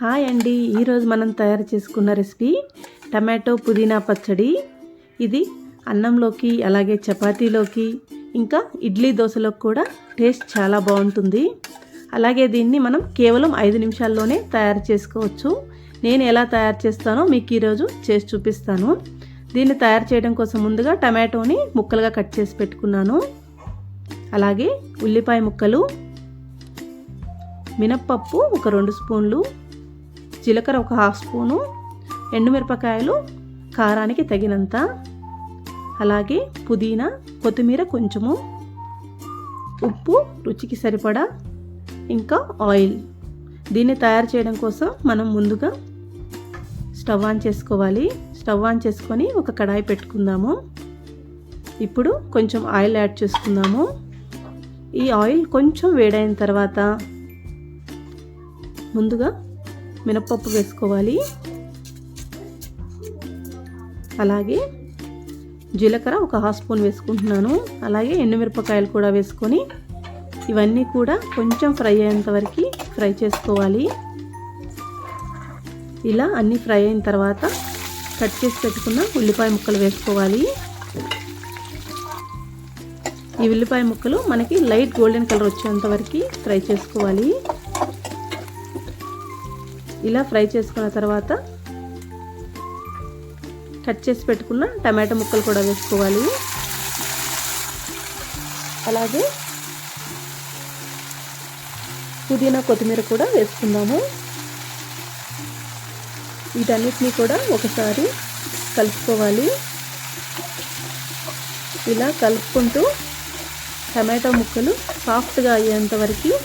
Hi అండి. ఈరోజు మనం తయారు చేసుకున్న రెసిపీ టమాటో పుదీనా పచ్చడి. ఇది అన్నంలోకి అలాగే చపాతీలోకి ఇంకా ఇడ్లీ దోశలోకి కూడా టేస్ట్ చాలా బాగుంటుంది. అలాగే దీన్ని మనం కేవలం ఐదు నిమిషాల్లోనే తయారు చేసుకోవచ్చు. నేను ఎలా తయారు చేస్తానో మీకు ఈరోజు చేసి చూపిస్తాను. దీన్ని తయారు చేయడం కోసం ముందుగా టమాటోని ముక్కలుగా కట్ చేసి పెట్టుకున్నాను. అలాగే ఉల్లిపాయ ముక్కలు మినప్పప్పు ఒక రెండు స్పూన్లు జీలకర్ర ఒక హాఫ్ స్పూను ఎండుమిరపకాయలు కారానికి తగినంత అలాగే పుదీనా కొత్తిమీర కొంచెము ఉప్పు రుచికి సరిపడా ఇంకా ఆయిల్. దీన్ని తయారు చేయడం కోసం మనం ముందుగా స్టవ్ ఆన్ చేసుకోవాలి. స్టవ్ ఆన్ చేసుకొని ఒక కడాయి పెట్టుకుందాము. ఇప్పుడు కొంచెం ఆయిల్ యాడ్ చేసుకుందాము. ఈ ఆయిల్ కొంచెం వేడైన తర్వాత ముందుగా మినప్పప్పు వేసుకోవాలి. అలాగే జీలకర్ర ఒక హాఫ్ స్పూన్ వేసుకుంటున్నాను. అలాగే ఎండుమిరపకాయలు కూడా వేసుకొని ఇవన్నీ కూడా కొంచెం ఫ్రై అయ్యేంత వరకు ఫ్రై చేసుకోవాలి. ఇలా అన్నీ ఫ్రై అయిన తర్వాత కట్ చేసి పెట్టుకున్న ఉల్లిపాయ ముక్కలు వేసుకోవాలి. ఈ ఉల్లిపాయ ముక్కలు మనకి లైట్ గోల్డెన్ కలర్ వచ్చేంత వరకు ఫ్రై చేసుకోవాలి. ఇలా ఫ్రై చేసుకున్న తర్వాత కట్ చేసి పెట్టుకున్న టమాటా ముక్కలు కూడా వేసుకోవాలి. అలాగే పుదీనా కొత్తిమీర కూడా వేసుకుందాము. వీటన్నిటిని కూడా ఒకసారి కలుపుకోవాలి. ఇలా కలుపుకుంటూ టమాటా ముక్కలు సాఫ్ట్గా అయ్యేంత వరకు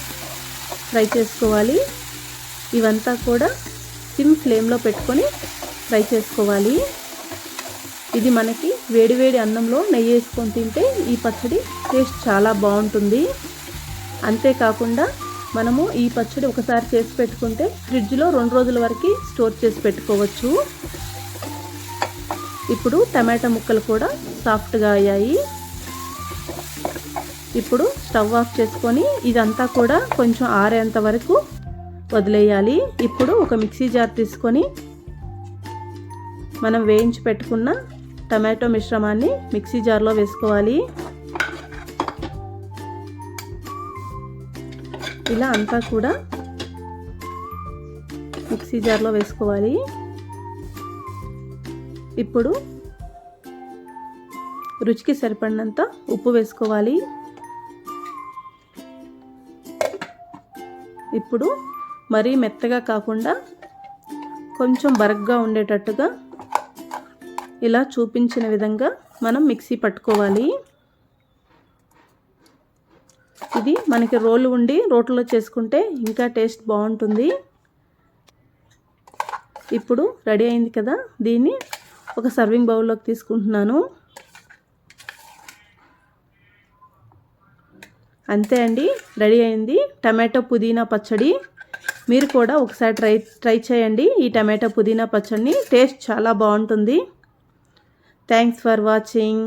ఫ్రై చేసుకోవాలి. ఇవంతా కూడా సిమ్ ఫ్లేమ్లో పెట్టుకొని ఫ్రై చేసుకోవాలి. ఇది మనకి వేడివేడి అన్నంలో నెయ్యి వేసుకొని తింటే ఈ పచ్చడి టేస్ట్ చాలా బాగుంటుంది. అంతేకాకుండా మనము ఈ పచ్చడి ఒకసారి చేసి పెట్టుకుంటే ఫ్రిడ్జ్లో రెండు రోజుల వరకు స్టోర్ చేసి పెట్టుకోవచ్చు. ఇప్పుడు టమాటా ముక్కలు కూడా సాఫ్ట్గా అయ్యాయి. ఇప్పుడు స్టవ్ ఆఫ్ చేసుకొని ఇదంతా కూడా కొంచెం ఆరేంత వరకు వదిలేయాలి. ఇప్పుడు ఒక మిక్సీ జార్ తీసుకొని మనం వేయించి పెట్టుకున్న టమాటో మిశ్రమాన్ని మిక్సీ జార్లో వేసుకోవాలి. ఇలా అంతా కూడా మిక్సీ జార్లో వేసుకోవాలి. ఇప్పుడు రుచికి సరిపడినంత ఉప్పు వేసుకోవాలి. ఇప్పుడు మరీ మెత్తగా కాకుండా కొంచెం బరగ్గా ఉండేటట్టుగా ఇలా చూపించిన విధంగా మనం మిక్సీ పట్టుకోవాలి. ఇది మనకి రోలు ఉండి రోట్లో చేసుకుంటే ఇంకా టేస్ట్ బాగుంటుంది. ఇప్పుడు రెడీ అయింది కదా దీన్ని ఒక సర్వింగ్ బౌల్లోకి తీసుకుంటున్నాను. అంతే అండి రెడీ అయింది టమాటో పుదీనా పచ్చడి. మీరు కూడా ఒకసారి ట్రై ట్రై చేయండి. ఈ టమాటో పుదీనా పచ్చడిని టేస్ట్ చాలా బాగుంటుంది. Thanks for watching